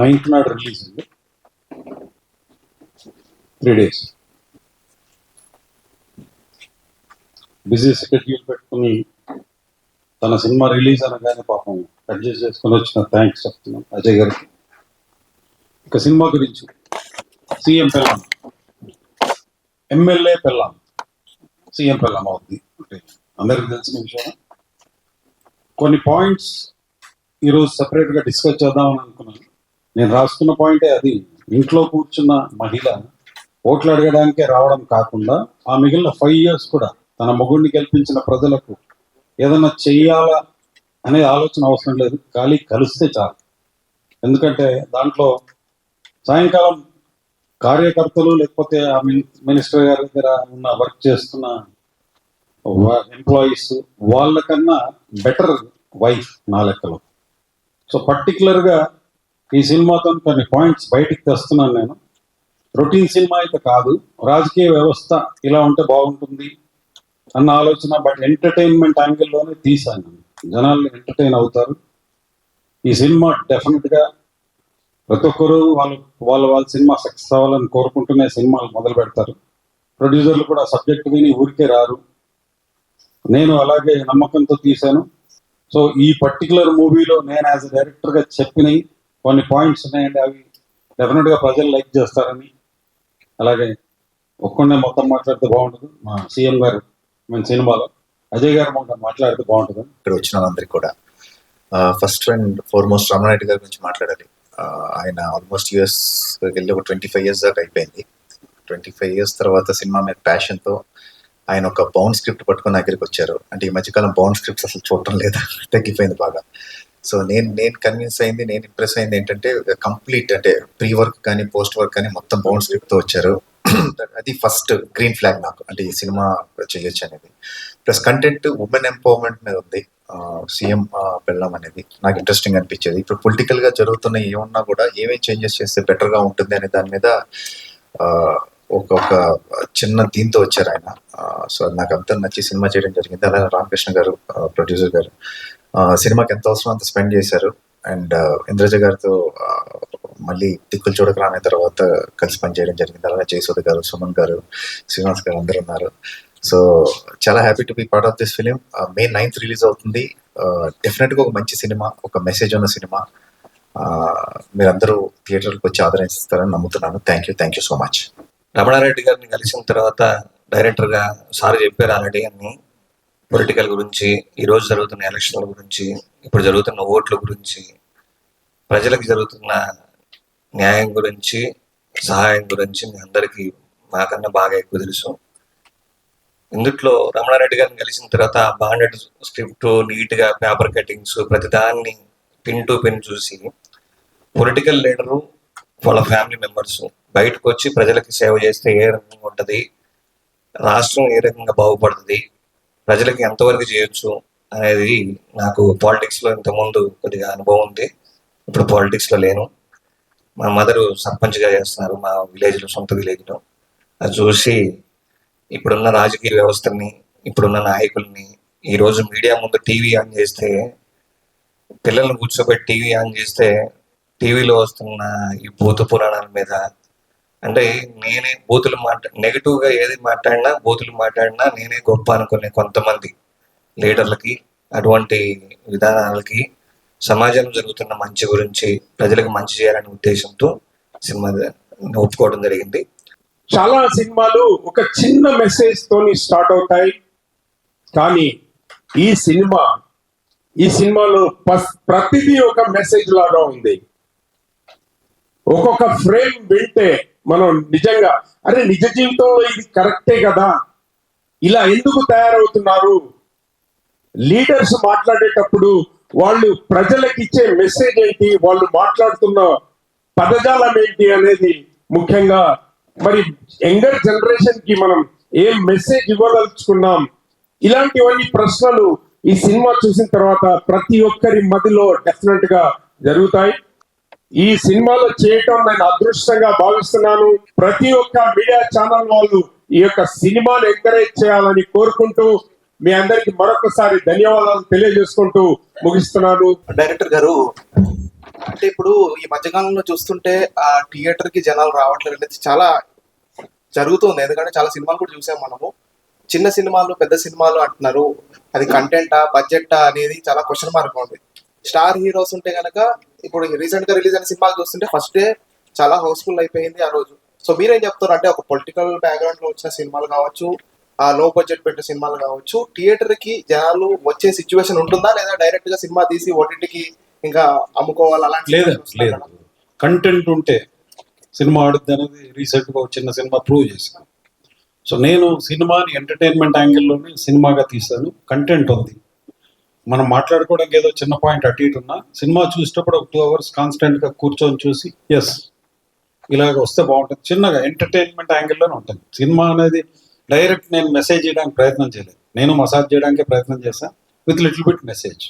Ninth నాడు release అండి three days busy schedule పెట్టుకుని తన సినిమా రిలీజ్ అనగానే పాపం అడ్జస్ట్ చేసుకుని వచ్చిన థ్యాంక్స్ చెప్తున్నాను అజయ్ గారికి. ఇక సినిమా గురించి సీఎం పెళ్ళాం. ఎమ్మెల్యే పెళ్ళాం. సీఎం పెళ్ళాం అవుద్ది. అంటే అందరికి తెలిసిన విషయం కొన్ని పాయింట్స్ ఈరోజు సపరేట్గా డిస్కస్ చేద్దామని అనుకున్నాను. నేను రాసుకున్న పాయింటే అది ఇంట్లో కూర్చున్న మహిళ ఓట్లు అడగడానికే రావడం కాకుండా ఆ మిగిలిన ఫైవ్ ఇయర్స్ కూడా తన మొగుడిని గెలిపించిన ప్రజలకు ఏదైనా చెయ్యాలా అనే ఆలోచన అవసరం లేదు. ఖాళీ కలిస్తే చాలు. ఎందుకంటే దాంట్లో సాయంకాలం కార్యకర్తలు లేకపోతే ఆ మినిస్టర్ గారి దగ్గర ఉన్న వర్క్ చేస్తున్న ఎంప్లాయీస్ వాళ్ళకన్నా బెటర్ వైఫ్ నా లెక్కలో. సో పర్టికులర్గా ఈ సినిమాతో కొన్ని పాయింట్స్ బయటికి తెస్తున్నాను నేను. రొటీన్ సినిమా అయితే కాదు. రాజకీయ వ్యవస్థ ఇలా ఉంటే బాగుంటుంది అన్న ఆలోచన బట్ ఎంటర్టైన్మెంట్ యాంగిల్లోనే తీశాను. జనాలు ఎంటర్టైన్ అవుతారు. ఈ సినిమా డెఫినెట్గా ప్రతి ఒక్కరు వాళ్ళు వాళ్ళ వాళ్ళ సినిమా సక్సెస్ అవ్వాలని కోరుకుంటూనే సినిమాలు మొదలు పెడతారు. ప్రొడ్యూసర్లు కూడా సబ్జెక్ట్ విని ఊరికే రారు. నేను అలాగే నమ్మకంతో తీశాను. సో ఈ పర్టికులర్ మూవీలో నేను యాజ్ డైరెక్టర్గా చెప్పినవి కొన్ని పాయింట్స్ ఉన్నాయండి. అవి డెఫినెట్గా ప్రజలు లైక్ చేస్తారని. అలాగే ఒక్కడే మొత్తం మాట్లాడితే బాగుంటుంది మా సీఎం గారు మన సినిమాలో అజయ్ గారు మొత్తం మాట్లాడితే బాగుంటుంది. ఇక్కడ వచ్చిన వాళ్ళందరికీ కూడా. ఫస్ట్ అండ్ ఫార్మోస్ట్ రమణారెడ్డి గారి గురించి మాట్లాడాలి. ఆయన ఆల్మోస్ట్ యూఎస్ వెళ్ళి ఒక ట్వంటీ ఫైవ్ ఇయర్స్ దాకా అయిపోయింది. ట్వంటీ ఫైవ్ ఇయర్స్ తర్వాత సినిమా మీద ప్యాషన్తో ఆయన ఒక బౌండ్ స్క్రిప్ట్ పట్టుకుని దగ్గరికి వచ్చారు. అంటే ఈ మధ్యకాలం బౌండ్ స్క్రిప్ట్స్ అసలు చూడటం లేదా? తగ్గిపోయింది బాగా. సో నేను నేను కన్విన్స్ అయింది నేను ఇంప్రెస్ అయింది ఏంటంటే కంప్లీట్ అంటే ప్రీ వర్క్ కానీ పోస్ట్ వర్క్ కానీ మొత్తం బౌండ్ స్క్రిప్ట్తో వచ్చారు. అది ఫస్ట్ గ్రీన్ ఫ్లాగ్ నాకు అంటే ఈ సినిమా చేయొచ్చు అనేది. ప్లస్ కంటెంట్ ఉమెన్ ఎంపవర్మెంట్ మీద ఉంది. సీఎం పెళ్ళం అనేది. నాకు ఇంట్రెస్టింగ్ అనిపించేది. ఇప్పుడు పొలిటికల్గా జరుగుతున్న ఏమన్నా కూడా ఏమేమి చేంజెస్ చేస్తే బెటర్గా ఉంటుంది అనే దాని మీద ఆ, ఒక ఒక చిన్న దీంతో వచ్చారు ఆయన. సో నాకు అంతా నచ్చి సినిమా చేయడం జరిగింది. అలాగే రామకృష్ణ గారు ప్రొడ్యూసర్ గారు. సినిమాకి ఎంత అవసరం అంత స్పెండ్ చేశారు. అండ్ ఇంద్రజ గారితో మళ్ళీ దిక్కులు చూడక రాని తర్వాత కలిసి పనిచేయడం జరిగింది. అలాగే జయసూద్ గారు సుమన్ గారు శ్రీనివాస్ గారు అందరు ఉన్నారు. సో చాలా happy to be part of this film May ninth release అవుతుంది. డెఫినెట్గా ఒక మంచి సినిమా ఒక మెసేజ్ ఉన్న సినిమా. మీరందరూ థియేటర్కి వచ్చి ఆదరిస్తారని నమ్ముతున్నాను. Thank you thank you so much Ramana Reddy గారిని కలిసిన తర్వాత డైరెక్టర్గా సార్ చెప్పారు ఆల్రెడీ అన్ని పొలిటికల్ గురించి ఈరోజు జరుగుతున్న ఎలక్షన్ల గురించి ఇప్పుడు జరుగుతున్న ఓట్ల గురించి ప్రజలకు జరుగుతున్న న్యాయం గురించి సహాయం గురించి మీ అందరికీ మాకన్నా బాగా ఎక్కువ తెలుసు. ఇందుట్లో రమణారెడ్డి గారిని కలిసిన తర్వాత బాండెడ్ స్క్రిప్ట్ నీట్గా పేపర్ కటింగ్స్ ప్రతిదాన్ని పిన్ టు పిన్ చూసి పొలిటికల్ లీడరు వాళ్ళ ఫ్యామిలీ మెంబర్స్ బయటకు వచ్చి ప్రజలకి సేవ చేస్తే ఏ రకంగా ఉంటుంది? రాష్ట్రం ఏ రకంగా బాగుపడుతుంది? ప్రజలకి ఎంతవరకు చేయొచ్చు? అనేది నాకు పాలిటిక్స్లో ఇంతకుముందు కొద్దిగా అనుభవం ఉంది. ఇప్పుడు పాలిటిక్స్లో లేను. మా మదరు సర్పంచ్గా చేస్తున్నారు. మా విలేజ్లో సొంత విలేజ్లో. అది చూసి ఇప్పుడున్న రాజకీయ వ్యవస్థని ఇప్పుడున్న నాయకుల్ని ఈరోజు మీడియా ముందు టీవీ ఆన్ చేస్తే పిల్లల్ని కూర్చోబెట్టి టీవీ ఆన్ చేస్తే టీవీలో వస్తున్న ఈ భూత పురాణాల మీద అంటే నేనే బూతులు మాట్లా నెగిటివ్గా ఏది మాట్లాడినా బూతులు మాట్లాడినా నేనే గొప్ప అనుకునే కొంతమంది లీడర్లకి అటువంటి విధానాలకి సమాజంలో జరుగుతున్న మంచి గురించి ప్రజలకు మంచి చేయాలనే ఉద్దేశంతో సినిమా ఒప్పుకోవడం జరిగింది. చాలా సినిమాలు ఒక చిన్న మెసేజ్ తోని స్టార్ట్ అవుతాయి. కానీ ఈ సినిమా ఈ సినిమాలో ప్రతిదీ ఒక మెసేజ్ లాగా ఉంది. ఒక్కొక్క ఫ్రేమ్ వింటే మనం నిజంగా అరే నిజ జీవితంలో ఇది కరెక్టే కదా? ఇలా ఎందుకు తయారవుతున్నారు? లీడర్స్ మాట్లాడేటప్పుడు వాళ్ళు ప్రజలకు ఇచ్చే మెసేజ్ ఏంటి? వాళ్ళు మాట్లాడుతున్న పదజాలం ఏంటి అనేది ముఖ్యంగా మరి యంగర్ జనరేషన్కి మనం ఏం మెసేజ్ ఇవ్వదలుచుకున్నాం? ఇలాంటివన్నీ ప్రశ్నలు ఈ సినిమా చూసిన తర్వాత ప్రతి ఒక్కరి మదిలో డెఫినెట్గా జరుగుతాయి. ఈ సినిమాలో చేయటం నేను అదృష్టంగా భావిస్తున్నాను. ప్రతి ఒక్క మీడియా ఛానల్ వాళ్ళు ఈ యొక్క సినిమాను ఎంకరేజ్ చేయాలని కోరుకుంటూ మీ అందరికి మరొకసారి ధన్యవాదాలు తెలియజేసుకుంటూ ముగిస్తున్నాను. డైరెక్టర్ గారు అంటే ఇప్పుడు ఈ మధ్యకాలంలో చూస్తుంటే ఆ థియేటర్కి జనాలు రావట్లేదు అనేది చాలా జరుగుతుంది. ఎందుకంటే చాలా సినిమాలు కూడా చూసాం మనము. చిన్న సినిమాలు పెద్ద సినిమాలు అంటున్నారు. అది కంటెంటా బడ్జెటా అనేది చాలా క్వశ్చన్ మార్క్ ఉంది. స్టార్ హీరోస్ ఉంటే గనక ఇప్పుడు రీసెంట్గా రిలీజ్ అయిన సినిమాలు చూస్తుంటే ఫస్ట్ డే చాలా హౌస్ఫుల్ అయిపోయింది ఆ రోజు. సో మీరేం చెప్తారు? అంటే ఒక పొలిటికల్ బ్యాక్గ్రౌండ్లో వచ్చిన సినిమాలు కావచ్చు ఆ లో బడ్జెట్ పెట్టిన సినిమాలు కావచ్చు థియేటర్కి జనాలు వచ్చే సిచ్యువేషన్ ఉంటుందా? లేదా డైరెక్ట్గా సినిమా తీసి ఓటీటీకి ఇంకా అమ్ముకోవాలి? అలాంటి లేదు లేదు? కంటెంట్ ఉంటే సినిమా ఆడుద్ది అనేది రీసెంట్గా ఒక చిన్న సినిమా ప్రూవ్ చేశాను సో నేను సినిమాని ఎంటర్టైన్మెంట్ యాంగిల్లోనే సినిమాగా తీశాను. కంటెంట్ ఉంది. మనం మాట్లాడుకోవడానికి ఏదో చిన్న పాయింట్ అటు ఇటు ఉన్నా సినిమా చూసేటప్పుడు ఒక టూ అవర్స్ కాన్స్టెంట్గా కూర్చొని చూసి ఎస్ ఇలాగ వస్తే బాగుంటుంది. చిన్నగా ఎంటర్టైన్మెంట్ యాంగిల్లోనే ఉంటుంది. సినిమా అనేది డైరెక్ట్ నేను మెసేజ్ చేయడానికి ప్రయత్నం చేయలేదు. నేను మసాజ్ చేయడానికి ప్రయత్నం చేశాను విత్ లిటిల్ బిట్ మెసేజ్